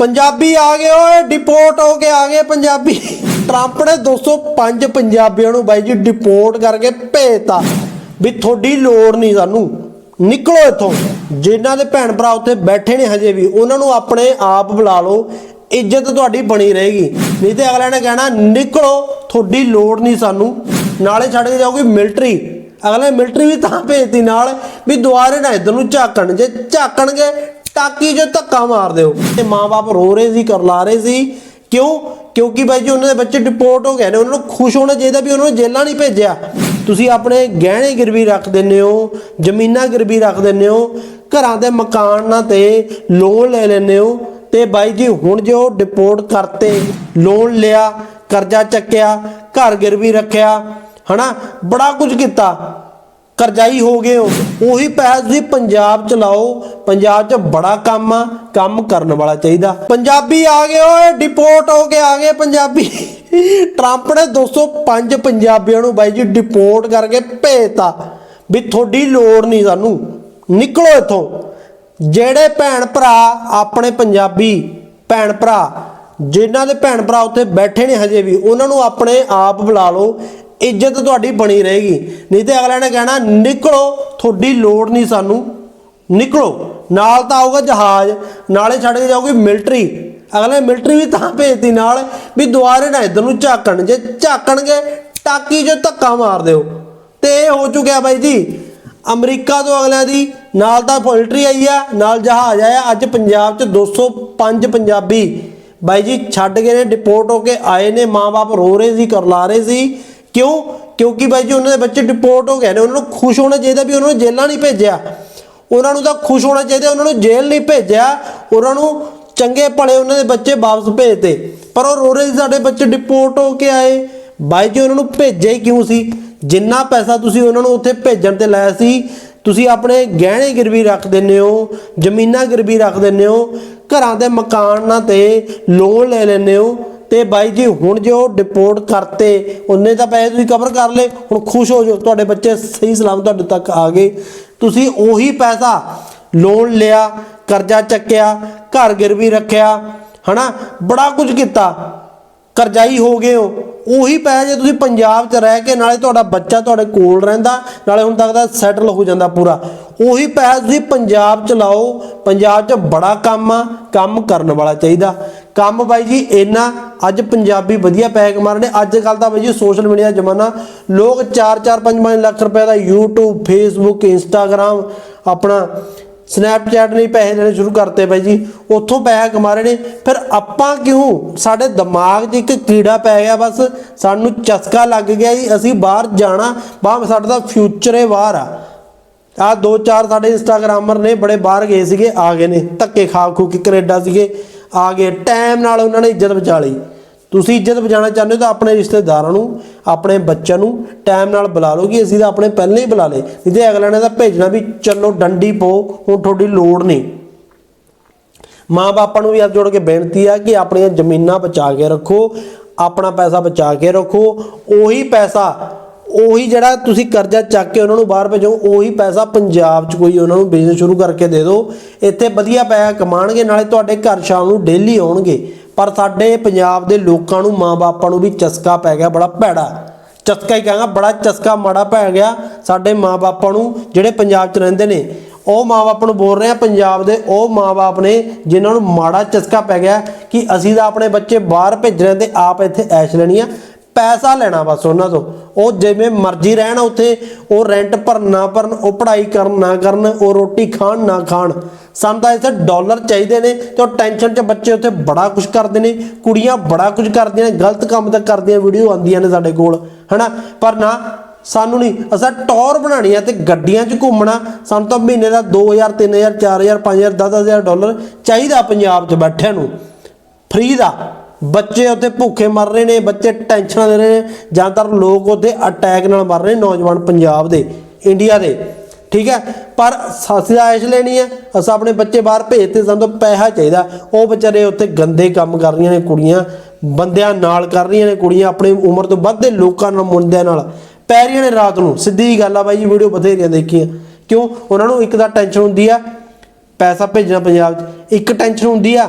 ਪੰਜਾਬੀ ਆ ਗਏ, ਓਏ ਡਿਪੋਰਟ ਹੋ ਕੇ ਆ ਗਏ ਪੰਜਾਬੀ। ਟਰੰਪ ਨੇ 205 ਪੰਜਾਬੀਆਂ ਨੂੰ ਬਾਈ ਜੀ ਡਿਪੋਰਟ ਕਰਕੇ ਭੇਜਤਾ ਵੀ ਤੁਹਾਡੀ ਲੋੜ ਨਹੀਂ ਸਾਨੂੰ। ਨਿਕਲੋ ਇੱਥੋਂ। ਜਿਨ੍ਹਾਂ ਦੇ ਭੈਣ ਭਰਾ ਉੱਥੇ ਬੈਠੇ ਨੇ ਹਜੇ ਵੀ, ਉਹਨਾਂ ਨੂੰ ਆਪਣੇ ਆਪ ਬੁਲਾ ਲਓ। ਇੱਜ਼ਤ ਤੁਹਾਡੀ ਬਣੀ ਰਹੇਗੀ। ਨਹੀਂ ਤੇ ਅਗਲਿਆਂ ਨੇ ਕਹਿਣਾ, ਨਿਕਲੋ, ਤੁਹਾਡੀ ਲੋੜ ਨਹੀਂ ਸਾਨੂੰ। ਨਾਲੇ ਛੱਡ ਕੇ ਜਾਓਗੇ ਮਿਲਟਰੀ ਅਗਲੇ ਮਿਲਟਰੀ ਵੀ ਤਾਂ ਭੇਜਤੀ ਨਾਲ, ਵੀ ਦੁਆਰੇ ਨਾ ਇਧਰ ਨੂੰ ਝਾਕਣ। ਜੇ ਝਾਕਣਗੇ ਟਾਕੀ ਜੋ ਧੱਕਾ ਮਾਰ ਦਿਓ। ਤੇ ਮਾਪੇ ਰੋ ਰਹੇ ਸੀ, ਕਰਲਾ ਰਹੇ ਸੀ। ਕਿਉਂ? ਕਿਉਂਕਿ ਬਾਈ ਜੀ, ਉਹਨਾਂ ਦੇ ਬੱਚੇ ਡਿਪੋਰਟ ਹੋ ਗਏ ਨੇ। ਉਹਨਾਂ ਨੂੰ ਖੁਸ਼ ਹੋਣਾ ਚਾਹੀਦਾ ਵੀ ਉਹਨਾਂ ਨੂੰ ਜੇਲ੍ਹਾਂ ਨਹੀਂ ਭੇਜਿਆ। ਤੁਸੀਂ ਆਪਣੇ ਗਹਿਣੇ ਗਿਰਵੀ ਰੱਖ ਦਿੰਦੇ ਹੋ, ਜ਼ਮੀਨਾਂ ਗਿਰਵੀ ਰੱਖ ਦਿੰਦੇ ਹੋ, ਘਰਾਂ ਦੇ ਮਕਾਨਾਂ ਤੇ ਲੋਨ ਲੈ ਲੈਂਦੇ ਹੋ। ਤੇ ਬਾਈ ਜੀ, ਹੁਣ ਜੋ ਡਿਪੋਰਟ ਕਰਤੇ, ਲੋਨ ਲਿਆ, ਕਰਜ਼ਾ ਚੱਕਿਆ, ਘਰ ਗਿਰਵੀ ਰੱਖਿਆ, ਹਨਾ? ਬੜਾ ਕੁਝ ਕੀਤਾ। ਕਰਜ਼ਾਈ ਹੋ ਗਏ ਹੋ। ਉਹੀ ਪੈਸੇ ਤੁਸੀਂ ਪੰਜਾਬ ਚ ਲਾਓ ਪੰਜਾਬ ਚ ਬੜਾ ਕੰਮ ਆ, ਕੰਮ ਕਰਨ ਵਾਲਾ ਚਾਹੀਦਾ। ਪੰਜਾਬੀ ਆ ਗਏ, ਓਏ ਡਿਪੋਰਟ ਹੋ ਕੇ ਆ ਗਏ ਪੰਜਾਬੀ। ਟਰੰਪ ਨੇ 205 ਪੰਜਾਬੀਆਂ ਨੂੰ ਬਾਈ ਜੀ ਡਿਪੋਰਟ ਕਰਕੇ ਭੇਜਤਾ। ਵੀ ਤੁਹਾਡੀ ਲੋੜ ਨਹੀਂ ਸਾਨੂੰ। ਨਿਕਲੋ ਇੱਥੋਂ। ਜਿਹੜੇ ਭੈਣ ਭਰਾ, ਆਪਣੇ ਪੰਜਾਬੀ ਭੈਣ ਭਰਾ, ਜਿਨ੍ਹਾਂ ਦੇ ਭੈਣ ਭਰਾ ਉੱਥੇ ਬੈਠੇ ਨੇ ਹਜੇ ਵੀ, ਉਹਨਾਂ ਨੂੰ ਆਪਣੇ ਆਪ ਬੁਲਾ ਲਓ। ਇੱਜ਼ਤ ਤੁਹਾਡੀ ਬਣੀ ਰਹੇਗੀ। ਨਹੀਂ ਤੇ ਅਗਲਿਆਂ ਨੇ ਕਹਿਣਾ, ਨਿਕਲੋ, ਤੁਹਾਡੀ ਲੋੜ ਨਹੀਂ ਸਾਨੂੰ। ਨਿਕਲੋ। ਨਾਲ ਤਾਂ ਆਊਗਾ ਜਹਾਜ਼, ਨਾਲੇ ਛੱਡ ਕੇ ਜਾਊਗੀ ਮਿਲਟਰੀ। ਅਗਲੇ ਮਿਲਟਰੀ ਵੀ ਤਾਂ ਭੇਜਤੀ ਨਾਲ, ਵੀ ਦੁਆਰੇ ਨਾ ਇਧਰ ਨੂੰ ਝਾਕਣ। ਜੇ ਝਾਕਣਗੇ, ਟਾਕੀ 'ਚ ਧੱਕਾ ਮਾਰ ਦਿਓ। ਤੇ ਇਹ ਹੋ ਚੁੱਕਿਆ ਬਾਈ ਜੀ। ਅਮਰੀਕਾ ਤੋਂ ਅਗਲਿਆਂ ਦੀ, ਨਾਲ ਤਾਂ ਮਿਲਟਰੀ ਆਈ ਆ, ਨਾਲ ਜਹਾਜ਼ ਆਇਆ। ਅੱਜ ਪੰਜਾਬ 'ਚ 205 ਪੰਜਾਬੀ। ਬਾਈ ਜੀ, ਛੱਡ ਗਏ ਨੇ ਡਿਪੋਰਟ ਹੋ ਕੇ ਆਏ ਨੇ ਮਾਪੇ ਰੋ ਰਹੇ ਸੀ, ਕਰਲਾ ਰਹੇ ਸੀ। ਕਿਉਂ? ਕਿਉਂਕਿ ਬਾਈ ਜੀ ਉਹਨਾਂ ਦੇ ਬੱਚੇ ਡਿਪੋਰਟ ਹੋ ਗਏ ਨੇ, ਉਹਨਾਂ ਨੂੰ ਖੁਸ਼ ਹੋਣਾ ਚਾਹੀਦਾ ਵੀ ਉਹਨਾਂ ਨੂੰ ਜੇਲ੍ਹਾਂ ਨਹੀਂ ਭੇਜਿਆ। ਉਹਨਾਂ ਨੂੰ ਤਾਂ ਖੁਸ਼ ਹੋਣਾ ਚਾਹੀਦਾ ਉਹਨਾਂ ਨੂੰ ਜੇਲ੍ਹ ਨਹੀਂ ਭੇਜਿਆ, ਉਹਨਾਂ ਨੂੰ ਚੰਗੇ ਭਲੇ ਉਹਨਾਂ ਦੇ ਬੱਚੇ ਵਾਪਸ ਭੇਜਤੇ। ਪਰ ਉਹ ਰੋ ਰਹੇ ਸਾਡੇ ਬੱਚੇ ਡਿਪੋਰਟ ਹੋ ਕੇ ਆਏ। ਬਾਈ ਜੀ ਉਹਨਾਂ ਨੂੰ ਭੇਜਿਆ ਹੀ ਕਿਉਂ ਸੀ? ਜਿੰਨਾ ਪੈਸਾ ਤੁਸੀਂ ਉਹਨਾਂ ਨੂੰ ਉੱਥੇ ਭੇਜਣ ਤੇ ਲਾਇਆ ਸੀ, ਤੁਸੀਂ ਆਪਣੇ ਗਹਿਣੇ ਗਿਰਵੀ ਰੱਖ ਦਿੰਦੇ ਹੋ, ਜ਼ਮੀਨਾਂ ਗਿਰਵੀ ਰੱਖ ਦਿੰਦੇ ਹੋ, ਘਰਾਂ ਦੇ ਮਕਾਨਾਂ ਤੇ ਲੋਨ ਲੈ ਲੈਂਦੇ ਹੋ। ਤੇ ਬਾਈ ਜੀ, ਹੁਣ ਜੋ ਡਿਪੋਰਟ ਕਰਤੇ, ਉਹਨੇ ਤਾਂ ਪੈਸੇ ਤੁਸੀਂ ਕਵਰ ਕਰ ਲਏ, ਹੁਣ ਖੁਸ਼ ਹੋ ਜਾਓ, ਤੁਹਾਡੇ ਬੱਚੇ ਸਹੀ ਸਲਾਮ ਤੁਹਾਡੇ ਤੱਕ ਆ ਗਏ। ਤੁਸੀਂ ਉਹੀ ਪੈਸਾ ਲੋਨ ਲਿਆ, ਕਰਜ਼ਾ ਚੱਕਿਆ, ਘਰ ਗਿਰਵੀ ਰੱਖਿਆ, ਹਨਾ? ਬੜਾ ਕੁਝ ਕੀਤਾ। ਕਰਜ਼ਾਈ ਹੋ ਗਏ ਹੋ ਉਹੀ ਪੈਸੇ ਜੇ ਤੁਸੀਂ ਪੰਜਾਬ 'ਚ ਰਹਿ ਕੇ ਨਾਲੇ ਤੁਹਾਡਾ ਬੱਚਾ ਤੁਹਾਡੇ ਕੋਲ ਰਹਿੰਦਾ, ਨਾਲੇ ਹੁਣ ਤੱਕ ਦਾ ਸੈਟਲ ਹੋ ਜਾਂਦਾ ਪੂਰਾ। ਉਹੀ ਪੈਸਾ ਤੁਸੀਂ ਪੰਜਾਬ 'ਚ ਲਾਓ, ਪੰਜਾਬ 'ਚ ਬੜਾ ਕੰਮ ਆ, ਕੰਮ ਕਰਨ ਵਾਲਾ ਚਾਹੀਦਾ। ਕੰਮ ਬਾਈ ਜੀ ਇੰਨਾ, ਅੱਜ ਪੰਜਾਬੀ ਵਧੀਆ ਪੈਸੇ ਕਮਾ ਰਹੇ ਨੇ ਅੱਜ ਕੱਲ ਤਾਂ ਬਾਈ ਜੀ ਸੋਸ਼ਲ ਮੀਡੀਆ ਦਾ ਜ਼ਮਾਨਾ, ਲੋਕ 4-4 5-5 ਲੱਖ ਰੁਪਏ ਦਾ YouTube, Facebook, Instagram, ਆਪਣਾ ਸਨੈਪਚੈਟ ਨੇ ਪੈਸੇ ਦੇਣੇ ਸ਼ੁਰੂ ਕਰਤੇ ਬਾਈ ਜੀ। ਉੱਥੋਂ ਪੈਸਾ ਕਮਾ ਰਹੇ ਨੇ। ਫਿਰ ਆਪਾਂ ਕਿਉਂ? ਸਾਡੇ ਦਿਮਾਗ 'ਚ ਇੱਕ ਕੀੜਾ ਪੈ ਗਿਆ ਬਸ। ਸਾਨੂੰ ਚਸਕਾ ਲੱਗ ਗਿਆ ਜੀ। ਅਸੀਂ ਬਾਹਰ ਜਾਣਾ। ਬਾਹਰ ਸਾਡਾ ਤਾਂ ਫਿਊਚਰ ਹੈ ਬਾਹਰ ਆ। ਆ ਦੋ ਚਾਰ ਸਾਡੇ ਇੰਸਟਾਗ੍ਰਾਮਰ ਨੇ ਬੜੇ ਬਾਹਰ ਗਏ ਸੀਗੇ, ਆ ਗਏ ਨੇ। ਧੱਕੇ ਖਾ ਖੂ ਕੇ ਕੈਨੇਡਾ ਸੀਗੇ। ਆ ਗਏ। ਟਾਈਮ ਨਾਲ ਉਹਨਾਂ ਨੇ ਇੱਜ਼ਤ ਬਚਾ ਲਈ। ਤੁਸੀਂ ਇੱਜ਼ਤ ਬਚਾਉਣਾ ਚਾਹੁੰਦੇ ਹੋ ਤਾਂ ਆਪਣੇ ਰਿਸ਼ਤੇਦਾਰਾਂ ਨੂੰ, ਆਪਣੇ ਬੱਚਿਆਂ ਨੂੰ ਟਾਈਮ ਨਾਲ ਬੁਲਾ ਲਓ ਕਿ ਅਸੀਂ ਤਾਂ ਆਪਣੇ ਪਹਿਲਾਂ ਹੀ ਬੁਲਾ ਲਏ। ਨਹੀਂ ਤੇ ਅਗਲਿਆਂ ਨੇ ਤਾਂ ਭੇਜਣਾ ਵੀ ਚੱਲੋ ਡੰਡੀ ਪਾਓ ਹੁਣ ਤੁਹਾਡੀ ਲੋੜ ਨਹੀਂ। ਮਾਂ ਬਾਪਾਂ ਨੂੰ ਵੀ ਹੱਥ ਜੋੜ ਕੇ ਬੇਨਤੀ ਆ ਕਿ ਆਪਣੀਆਂ ਜ਼ਮੀਨਾਂ ਬਚਾ ਕੇ ਰੱਖੋ, ਆਪਣਾ ਪੈਸਾ ਬਚਾ ਕੇ ਰੱਖੋ। ਉਹੀ ਪੈਸਾ, ਉਹੀ ਜਿਹੜਾ ਤੁਸੀਂ ਕਰਜ਼ਾ ਚੱਕ ਕੇ ਉਹਨਾਂ ਨੂੰ ਬਾਹਰ ਭੇਜੋ, ਉਹੀ ਪੈਸਾ ਪੰਜਾਬ 'ਚ ਕੋਈ ਉਹਨਾਂ ਨੂੰ ਬਿਜ਼ਨਸ ਸ਼ੁਰੂ ਕਰਕੇ ਦੇ ਦਿਓ। ਇੱਥੇ ਵਧੀਆ ਪੈਸਾ ਕਮਾਣਗੇ, ਨਾਲੇ ਤੁਹਾਡੇ ਘਰ ਸ਼ਾਮ ਨੂੰ ਡੇਲੀ ਆਉਣਗੇ। ਪਰ ਸਾਡੇ ਪੰਜਾਬ ਦੇ ਲੋਕਾਂ ਨੂੰ ਮਾਂ-ਬਾਪਾਂ ਨੂੰ ਵੀ ਚਸਕਾ ਪੈ ਗਿਆ, ਬੜਾ ਭੈੜਾ। ਚਸਕਾ ਹੀ ਕਹਾਂਗਾ, ਬੜਾ ਚਸਕਾ ਮਾੜਾ ਪੈ ਗਿਆ। ਸਾਡੇ ਮਾਂ-ਬਾਪਾਂ ਨੂੰ ਜਿਹੜੇ ਪੰਜਾਬ 'ਚ ਰਹਿੰਦੇ ਨੇ, ਉਹ ਮਾਂ-ਬਾਪ ਨੂੰ ਬੋਲ ਰਹੇ ਆ ਪੰਜਾਬ ਦੇ, ਉਹ ਮਾਂ-ਬਾਪ ਨੇ ਜਿਨ੍ਹਾਂ ਨੂੰ ਮਾੜਾ ਚਸਕਾ ਪੈ ਗਿਆ ਕਿ ਅਸੀਂ ਤਾਂ ਆਪਣੇ ਬੱਚੇ ਬਾਹਰ ਭੇਜਣੇ ਤੇ ਆਪ ਇੱਥੇ ਐਸ਼ ਲੈਣੀ ਆ। ਪੈਸਾ ਲੈਣਾ ਬਸ ਉਹਨਾਂ ਤੋਂ। ਉਹ ਜਿਵੇਂ ਮਰਜ਼ੀ ਰਹਿਣ ਉੱਥੇ, ਉਹ ਰੈਂਟ ਭਰਨ ਨਾ ਭਰਨ, ਉਹ ਪੜ੍ਹਾਈ ਕਰਨ ਨਾ ਕਰਨ, ਉਹ ਰੋਟੀ ਖਾਣ ਨਾ ਖਾਣ। ਸਾਨੂੰ ਤਾਂ ਇੱਥੇ ਡਾਲਰ ਚਾਹੀਦੇ ਨੇ ਤੇ ਉਹ ਟੈਨਸ਼ਨ 'ਚ ਬੱਚੇ ਉੱਥੇ ਬੜਾ ਕੁਝ ਕਰਦੇ ਨੇ, ਕੁੜੀਆਂ ਬੜਾ ਕੁਝ ਕਰਦੀਆਂ ਨੇ, ਗਲਤ ਕੰਮ ਤਾਂ ਕਰਦੀਆਂ, ਵੀਡੀਓ ਆਉਂਦੀਆਂ ਨੇ ਸਾਡੇ ਕੋਲ, ਹਨਾ? ਪਰ ਨਾ, ਸਾਨੂੰ ਨਹੀਂ, ਅਸਾਂ ਟੌਰ ਬਣਾਣੀ ਆ ਤੇ ਗੱਡੀਆਂ 'ਚ ਘੁੰਮਣਾ, ਸਾਨੂੰ ਤਾਂ ਮਹੀਨੇ ਦਾ 2000 3000 4000 5000 10000 ਡਾਲਰ ਚਾਹੀਦਾ ਪੰਜਾਬ 'ਚ ਬੈਠਿਆਂ ਨੂੰ। ਫ੍ਰੀ ਦਾ। ਬੱਚੇ ਉੱਥੇ ਭੁੱਖੇ ਮਰ ਰਹੇ ਨੇ, ਬੱਚੇ ਟੈਨਸ਼ਨਾਂ ਦੇ ਰਹੇ ਨੇ ਜ਼ਿਆਦਾਤਰ ਲੋਕ ਉੱਥੇ ਅਟੈਕ ਨਾਲ ਮਰ ਰਹੇ ਨੇ, ਨੌਜਵਾਨ ਪੰਜਾਬ ਦੇ ਇੰਡੀਆ ਦੇ। ਠੀਕ ਹੈ? ਪਰ ਸਾਸੀ ਆਇਸ਼ ਲੈਣੀ ਹੈ, ਅਸਾਂ ਆਪਣੇ ਬੱਚੇ ਬਾਹਰ ਭੇਜਤੇ ਸਾਨੂੰ ਪੈਸਾ ਚਾਹੀਦਾ। ਉਹ ਵਿਚਾਰੇ ਉੱਥੇ ਗੰਦੇ ਕੰਮ ਕਰ ਰਹੀਆਂ ਨੇ ਕੁੜੀਆਂ, ਬੰਦਿਆਂ ਨਾਲ ਕਰ ਰਹੀਆਂ ਨੇ ਕੁੜੀਆਂ, ਆਪਣੀ ਉਮਰ ਤੋਂ ਵੱਧ ਦੇ ਲੋਕਾਂ ਨਾਲ, ਮੁੰਡਿਆਂ ਨਾਲ। ਪੈ ਰਹੀਆਂ ਨੇ ਰਾਤ ਨੂੰ। ਸਿੱਧੀ ਜਿਹੀ ਗੱਲ ਆ ਬਾਈ ਜੀ ਵੀਡੀਓ ਬਥੇਰੀਆਂ ਦੇਖੀਆਂ। ਕਿਉਂ? ਉਹਨਾਂ ਨੂੰ ਇੱਕ ਤਾਂ ਟੈਨਸ਼ਨ ਹੁੰਦੀ ਆ, ਪੈਸਾ ਭੇਜਣਾ ਪੰਜਾਬ 'ਚ। ਇੱਕ ਟੈਨਸ਼ਨ ਹੁੰਦੀ ਆ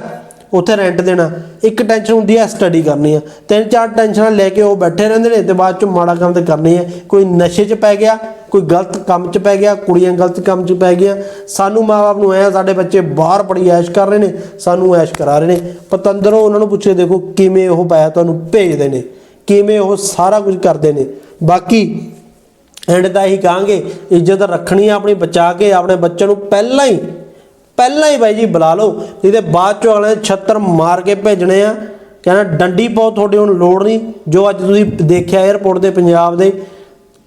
ਉੱਥੇ ਰੈਂਟ ਦੇਣਾ। ਇੱਕ ਟੈਨਸ਼ਨ ਹੁੰਦੀ ਹੈ ਸਟੱਡੀ ਕਰਨੀ ਆ। ਤਿੰਨ ਚਾਰ ਟੈਨਸ਼ਨਾਂ ਲੈ ਕੇ ਉਹ ਬੈਠੇ ਰਹਿੰਦੇ ਨੇ, ਤੇ ਬਾਅਦ ਚ ਮਾੜਾ ਕੰਮ ਤੇ ਕਰਨੇ ਹੈ ਕੋਈ ਨਸ਼ੇ 'ਚ ਪੈ ਗਿਆ, ਕੋਈ ਗਲਤ ਕੰਮ 'ਚ ਪੈ ਗਿਆ, ਕੁੜੀਆਂ ਗਲਤ ਕੰਮ 'ਚ ਪੈ ਗਈਆਂ। ਸਾਨੂੰ ਮਾਪੇ ਨੂੰ ਐ ਸਾਡੇ ਬੱਚੇ ਬਾਹਰ ਬੜੀ ਐਸ਼ ਕਰ ਰਹੇ ਨੇ, ਸਾਨੂੰ ਐਸ਼ ਕਰਾ ਰਹੇ ਨੇ। ਪਤੰਦਰੋਂ, ਉਹਨਾਂ ਨੂੰ ਪੁੱਛੇ, ਦੇਖੋ, ਕਿਵੇਂ ਉਹ ਪੈਸਾ ਤੁਹਾਨੂੰ ਭੇਜਦੇ ਨੇ? ਕਿਵੇਂ ਉਹ ਸਾਰਾ ਕੁਝ ਕਰਦੇ ਨੇ? ਬਾਕੀ ਐਂਡ ਦਾ ਹੀ ਕਹਾਂਗੇ, ਇੱਜ਼ਤ ਰੱਖਣੀ ਆ ਆਪਣੀ, ਬਚਾ ਕੇ ਆਪਣੇ ਬੱਚੇ ਨੂੰ ਪਹਿਲਾਂ ਹੀ ਪਹਿਲਾਂ ਹੀ ਬਾਈ ਜੀ ਬੁਲਾ ਲਓ, ਨਹੀਂ ਤੇ ਬਾਅਦ ਚੋਂ ਅਗਲੇ ਛੱਤਰ ਮਾਰ ਕੇ ਭੇਜਣੇ ਆ। ਕਹਿੰਦਾ, ਡੰਡੀ ਪਾਓ, ਤੁਹਾਡੀ ਹੁਣ ਲੋੜ ਨਹੀਂ। ਜੋ ਅੱਜ ਤੁਸੀਂ ਦੇਖਿਆ 에어ਪੋਰਟ ਦੇ, ਪੰਜਾਬ ਦੇ,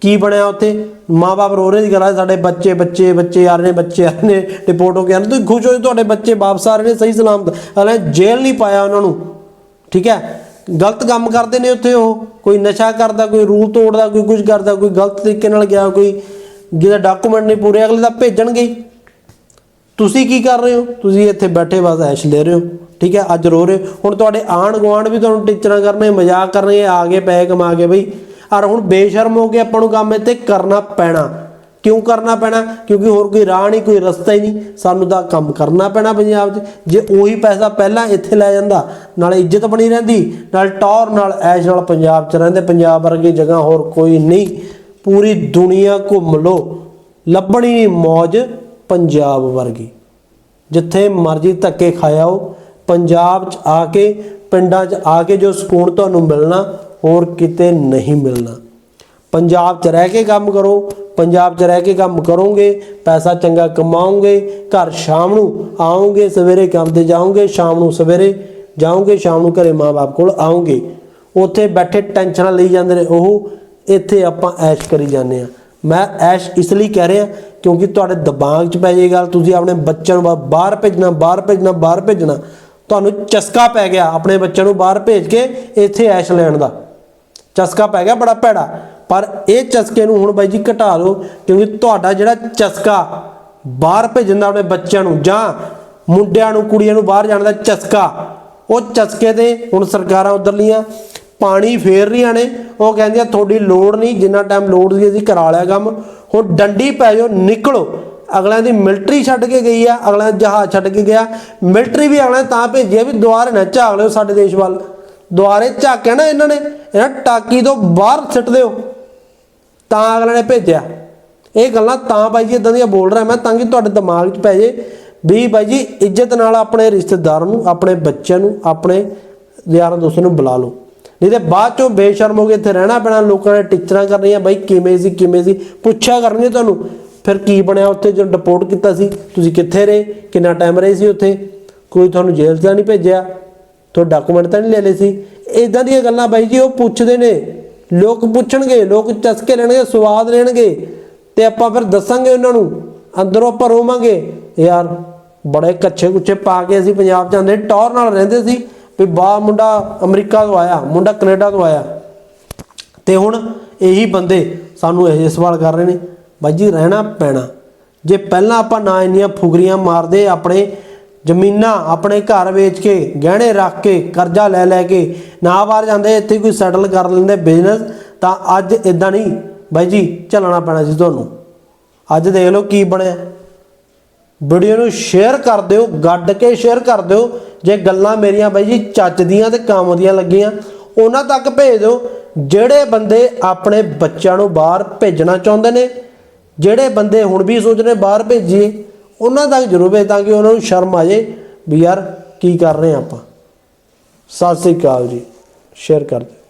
ਕੀ ਬਣਿਆ ਉੱਥੇ? ਮਾਪੇ ਰੋ ਰਹੇ ਦੀ ਗੱਲ ਆ ਸਾਡੇ ਬੱਚੇ ਬੱਚੇ ਬੱਚੇ ਆ ਰਹੇ ਨੇ, ਬੱਚੇ ਆ ਰਹੇ ਨੇ, ਰਿਪੋਰਟ ਹੋ ਕੇ ਆਉਂਦੇ ਤੁਸੀਂ ਖੁਸ਼ ਹੋ ਜੀ, ਤੁਹਾਡੇ ਬੱਚੇ ਵਾਪਸ ਆ ਰਹੇ ਨੇ, ਸਹੀ ਸਲਾਮਤ? ਅਗਲੇ ਜੇਲ੍ਹ ਨਹੀਂ ਪਾਇਆ ਉਹਨਾਂ ਨੂੰ। ਠੀਕ ਹੈ? ਗਲਤ ਕੰਮ ਕਰਦੇ ਨੇ ਉੱਥੇ ਉਹ। ਕੋਈ ਨਸ਼ਾ ਕਰਦਾ, ਕੋਈ ਰੂਲ ਤੋੜਦਾ, ਕੋਈ ਕੁਝ ਕਰਦਾ, ਕੋਈ ਗਲਤ ਤਰੀਕੇ ਨਾਲ ਗਿਆ, ਕੋਈ ਜਿਹਦਾ ਡਾਕੂਮੈਂਟ ਨਹੀਂ ਪੂਰੇ, ਅਗਲੇ ਦਾ ਭੇਜਣਗੇ ਤੁਸੀਂ ਕੀ ਕਰ ਰਹੇ ਹੋ? ਤੁਸੀਂ ਇੱਥੇ ਬੈਠੇ ਬਸ ਐਸ਼ ਲੈ ਰਹੇ ਹੋ, ਠੀਕ ਹੈ? ਅੱਜ ਰੋ ਰਹੇ ਹੋ। ਹੁਣ ਤੁਹਾਡੇ ਆਣ ਗੁਆਂਢ ਵੀ ਤੁਹਾਨੂੰ ਟੀਚਰਾਂ ਕਰਨੇ ਮਜ਼ਾਕ ਕਰਨਗੇ, ਆ ਗਏ ਪੈਸੇ ਕਮਾ ਕੇ ਬਈ। ਔਰ ਹੁਣ ਬੇਸ਼ਰਮ ਹੋ ਕੇ ਆਪਾਂ ਨੂੰ ਕੰਮ ਇੱਥੇ ਕਰਨਾ ਪੈਣਾ। ਕਿਉਂ ਕਰਨਾ ਪੈਣਾ? ਕਿਉਂਕਿ ਹੋਰ ਕੋਈ ਰਾਹ ਨਹੀਂ, ਕੋਈ ਰਸਤਾ ਹੀ ਨਹੀਂ। ਸਾਨੂੰ ਤਾਂ ਕੰਮ ਕਰਨਾ ਪੈਣਾ ਪੰਜਾਬ 'ਚ। ਜੇ ਉਹੀ ਪੈਸਾ ਪਹਿਲਾਂ ਇੱਥੇ ਲੈ ਜਾਂਦਾ, ਨਾਲ ਇੱਜ਼ਤ ਬਣੀ ਰਹਿੰਦੀ, ਨਾਲ ਟੌਰ, ਨਾਲ ਐਸ਼, ਨਾਲ ਪੰਜਾਬ 'ਚ ਰਹਿੰਦੇ, ਪੰਜਾਬ ਵਰਗੀ ਜਗ੍ਹਾ ਹੋਰ ਕੋਈ ਨਹੀਂ। ਪੂਰੀ ਦੁਨੀਆ ਘੁੰਮ ਲੋ ਲੱਭਣੀ ਨਹੀਂ ਮੌਜ। ਪੰਜਾਬ ਵਰਗੀ। ਜਿੱਥੇ ਮਰਜ਼ੀ ਧੱਕੇ ਖਾਇਓ ਪੰਜਾਬ 'ਚ ਆ ਕੇ, ਪਿੰਡਾਂ 'ਚ ਆ ਕੇ ਜੋ ਸਕੂਨ ਤੁਹਾਨੂੰ ਮਿਲਣਾ, ਹੋਰ ਕਿਤੇ ਨਹੀਂ ਮਿਲਣਾ। ਪੰਜਾਬ 'ਚ ਰਹਿ ਕੇ ਕੰਮ ਕਰੋ, ਪੰਜਾਬ 'ਚ ਰਹਿ ਕੇ ਕੰਮ ਕਰੋਗੇ, ਪੈਸਾ ਚੰਗਾ ਕਮਾਓਗੇ, ਘਰ ਸ਼ਾਮ ਨੂੰ ਆਓਗੇ, ਸਵੇਰੇ ਕੰਮ ਤੇ ਜਾਓਗੇ, ਸ਼ਾਮ ਨੂੰ ਸਵੇਰੇ ਜਾਓਗੇ, ਸ਼ਾਮ ਨੂੰ ਘਰੇ ਮਾਪੇ ਕੋਲ ਆਓਗੇ। ਉੱਥੇ ਬੈਠੇ ਟੈਨਸ਼ਨਾਂ ਲਈ ਜਾਂਦੇ ਨੇ ਉਹ ਇੱਥੇ ਆਪਾਂ ਐਸ਼ ਕਰੀ ਜਾਂਦੇ ਆ ਮੈਂ ਐਸ਼ ਇਸ ਲਈ ਕਹਿ ਰਿਹਾ ਕਿਉਂਕਿ ਤੁਹਾਡੇ ਦਿਮਾਗ 'ਚ ਪੈ ਜਾਏ ਗੱਲ, ਤੁਸੀਂ ਆਪਣੇ ਬੱਚਿਆਂ ਨੂੰ ਬਾ- ਬਾਹਰ ਭੇਜਣਾ ਬਾਹਰ ਭੇਜਣਾ ਬਾਹਰ ਭੇਜਣਾ, ਤੁਹਾਨੂੰ ਚਸਕਾ ਪੈ ਗਿਆ ਆਪਣੇ ਬੱਚਿਆਂ ਨੂੰ ਬਾਹਰ ਭੇਜ ਕੇ ਇੱਥੇ ਐਸ਼ ਲੈਣ ਦਾ। ਚਸਕਾ ਪੈ ਗਿਆ ਬੜਾ ਭੈੜਾ, ਪਰ ਇਹ ਚਸਕੇ ਨੂੰ ਹੁਣ ਬਾਈ ਜੀ ਘਟਾ ਲਓ ਕਿਉਂਕਿ ਤੁਹਾਡਾ ਜਿਹੜਾ ਚਸਕਾ ਬਾਹਰ ਭੇਜਣ ਦਾ ਆਪਣੇ ਬੱਚਿਆਂ ਨੂੰ ਜਾਂ ਮੁੰਡਿਆਂ ਨੂੰ, ਕੁੜੀਆਂ ਨੂੰ ਬਾਹਰ ਜਾਣ ਦਾ ਚਸਕਾ, ਉਹ ਚਸਕੇ ਤੇ ਹੁਣ ਸਰਕਾਰਾਂ ਉਧਰਲੀਆਂ ਪਾਣੀ ਫੇਰ ਰਹੀਆਂ ਨੇ। ਉਹ ਕਹਿੰਦੀਆਂ, ਤੁਹਾਡੀ ਲੋੜ ਨਹੀਂ, ਜਿੰਨਾ ਟਾਈਮ ਲੋੜ ਸੀ ਅਸੀਂ ਕਰਾ ਲਿਆ ਕੰਮ। ਹੁਣ ਡੰਡੀ ਪੈ ਜਾਓ, ਨਿਕਲੋ। ਅਗਲਿਆਂ ਦੀ ਮਿਲਟਰੀ ਛੱਡ ਕੇ ਗਈ ਆ, ਅਗਲਿਆਂ ਦਾ ਜਹਾਜ਼ ਛੱਡ ਕੇ ਗਿਆ। ਮਿਲਟਰੀ ਵੀ ਅਗਲਿਆਂ ਨੇ ਤਾਂ ਭੇਜੀ ਆ ਵੀ ਦੁਆਰੇ ਨਾ ਝਾਕ ਲਿਓ ਸਾਡੇ ਦੇਸ਼ ਵੱਲ। ਦੁਆਰੇ ਝਾਕਿਆ ਨਾ ਇਹਨਾਂ ਨੇ। ਇਹਨਾਂ ਟਾਕੀ ਤੋਂ ਬਾਹਰ ਸਿੱਟ ਦਿਓ। ਤਾਂ ਅਗਲਿਆਂ ਨੇ ਭੇਜਿਆ। ਇਹ ਗੱਲਾਂ ਤਾਂ ਬਾਈ ਜੀ ਇਦਾਂ ਦੀਆਂ ਬੋਲ ਰਿਹਾ। ਮੈਂ ਤਾਂ ਕਿ ਤੁਹਾਡੇ ਦਿਮਾਗ 'ਚ ਪੈ ਜੇ ਵੀ ਬਾਈ ਜੀ ਇੱਜ਼ਤ ਨਾਲ ਆਪਣੇ ਰਿਸ਼ਤੇਦਾਰ ਨੂੰ, ਆਪਣੇ ਬੱਚਿਆਂ ਨੂੰ, ਆਪਣੇ ਯਾਰਾਂ ਦੋਸਤਾਂ ਨੂੰ ਬੁਲਾ ਲਓ। ਨਹੀਂ ਤੇ ਬਾਅਦ ਚੋਂ ਬੇਸ਼ਰਮ ਹੋ ਕੇ ਇੱਥੇ ਰਹਿਣਾ ਪੈਣਾ, ਲੋਕਾਂ ਨੇ ਟੀਚਰਾਂ ਕਰਨੀਆਂ, ਬਾਈ ਕਿਵੇਂ ਸੀ ਕਿਵੇਂ ਸੀ, ਪੁੱਛਿਆ ਕਰਨਗੇ ਤੁਹਾਨੂੰ। ਫਿਰ ਕੀ ਬਣਿਆ ਉੱਥੇ ਜਦੋਂ ਡਿਪੋਰਟ ਕੀਤਾ ਸੀ, ਤੁਸੀਂ ਕਿੱਥੇ ਰਹੇ, ਕਿੰਨਾ ਟਾਈਮ ਰਹੇ ਸੀ ਉੱਥੇ? ਕੋਈ ਤੁਹਾਨੂੰ ਜੇਲ੍ਹ 'ਚ ਤਾਂ ਨਹੀਂ ਭੇਜਿਆ? ਤੋਂ ਡਾਕੂਮੈਂਟ ਤਾਂ ਨਹੀਂ ਲੈ ਲਏ ਸੀ? ਇਦਾਂ ਦੀਆਂ ਗੱਲਾਂ ਬਾਈ ਜੀ, ਉਹ ਪੁੱਛਦੇ ਨੇ। ਲੋਕ ਪੁੱਛਣਗੇ, ਲੋਕ ਚਸਕੇ ਲੈਣਗੇ, ਸਵਾਦ ਲੈਣਗੇ। ਤੇ ਆਪਾਂ ਫਿਰ ਦੱਸਾਂਗੇ ਉਹਨਾਂ ਨੂੰ। ਅੰਦਰੋਂ ਆਪਾਂ ਰੋਵਾਂਗੇ। ਯਾਰ, ਬੜੇ ਕੱਚੇ ਕੁੱਚੇ ਪਾ ਕੇ ਅਸੀਂ ਪੰਜਾਬ ਚ ਆਂਦੇ ਟੌਰ ਨਾਲ ਰਹਿੰਦੇ ਸੀ। ਵੀ ਬਾ ਮੁੰਡਾ ਅਮਰੀਕਾ ਤੋਂ ਆਇਆ, ਮੁੰਡਾ ਕੈਨੇਡਾ ਤੋਂ ਆਇਆ। ਤੇ ਹੁਣ ਇਹੀ ਬੰਦੇ ਸਾਨੂੰ ਇਹ ਜਿਹੇ ਸਵਾਲ ਕਰ ਰਹੇ ਨੇ, ਬਾਈ ਜੀ ਰਹਿਣਾ ਪੈਣਾ। ਜੇ ਪਹਿਲਾਂ ਆਪਾਂ ਨਾ ਇੰਨੀਆਂ ਫੁਗਰੀਆਂ ਮਾਰਦੇ ਆਪਣੇ ਜ਼ਮੀਨਾਂ, ਆਪਣੇ ਘਰ ਵੇਚ ਕੇ, ਗਹਿਣੇ ਰੱਖ ਕੇ, ਕਰਜ਼ਾ ਲੈ ਲੈ ਕੇ, ਨਾ ਬਾਹਰ ਜਾਂਦੇ, ਇੱਥੇ ਕੋਈ ਸੈਟਲ ਕਰ ਲੈਂਦੇ ਬਿਜ਼ਨਸ ਤਾਂ ਅੱਜ ਇਦਾਂ ਨਹੀਂ। ਬਾਈ ਜੀ ਚੱਲਣਾ ਪੈਣਾ ਸੀ ਤੁਹਾਨੂੰ। ਅੱਜ ਦੇਖ ਲਓ ਕੀ ਬਣਿਆ। ਵੀਡੀਓ ਨੂੰ ਸ਼ੇਅਰ ਕਰ ਦਿਓ, ਗੱਡ ਕੇ ਸ਼ੇਅਰ ਕਰ ਦਿਓ। ਜੇ ਗੱਲਾਂ ਮੇਰੀਆਂ ਬਾਈ ਜੀ ਚੱਜ ਦੀਆਂ ਤੇ ਕੰਮ ਦੀਆਂ ਲੱਗੀਆਂ, ਉਹਨਾਂ ਤੱਕ ਭੇਜ ਦਿਓ, ਜਿਹੜੇ ਬੰਦੇ ਆਪਣੇ ਬੱਚਿਆਂ ਨੂੰ ਬਾਹਰ ਭੇਜਣਾ ਚਾਹੁੰਦੇ ਨੇ, ਜਿਹੜੇ ਬੰਦੇ ਹੁਣ ਵੀ ਸੋਚਦੇ ਬਾਹਰ ਭੇਜੀਏ, ਉਹਨਾਂ ਤੱਕ ਜ਼ਰੂਰ ਭੇਜ ਤਾਂ ਕਿ ਉਹਨਾਂ ਨੂੰ ਸ਼ਰਮ ਆ ਜੇ ਵੀ ਯਾਰ ਕੀ ਕਰ ਰਹੇ ਆਪਾਂ। ਸਤਿ ਸ੍ਰੀ ਅਕਾਲ ਜੀ ਸ਼ੇਅਰ ਕਰ ਦਿਓ।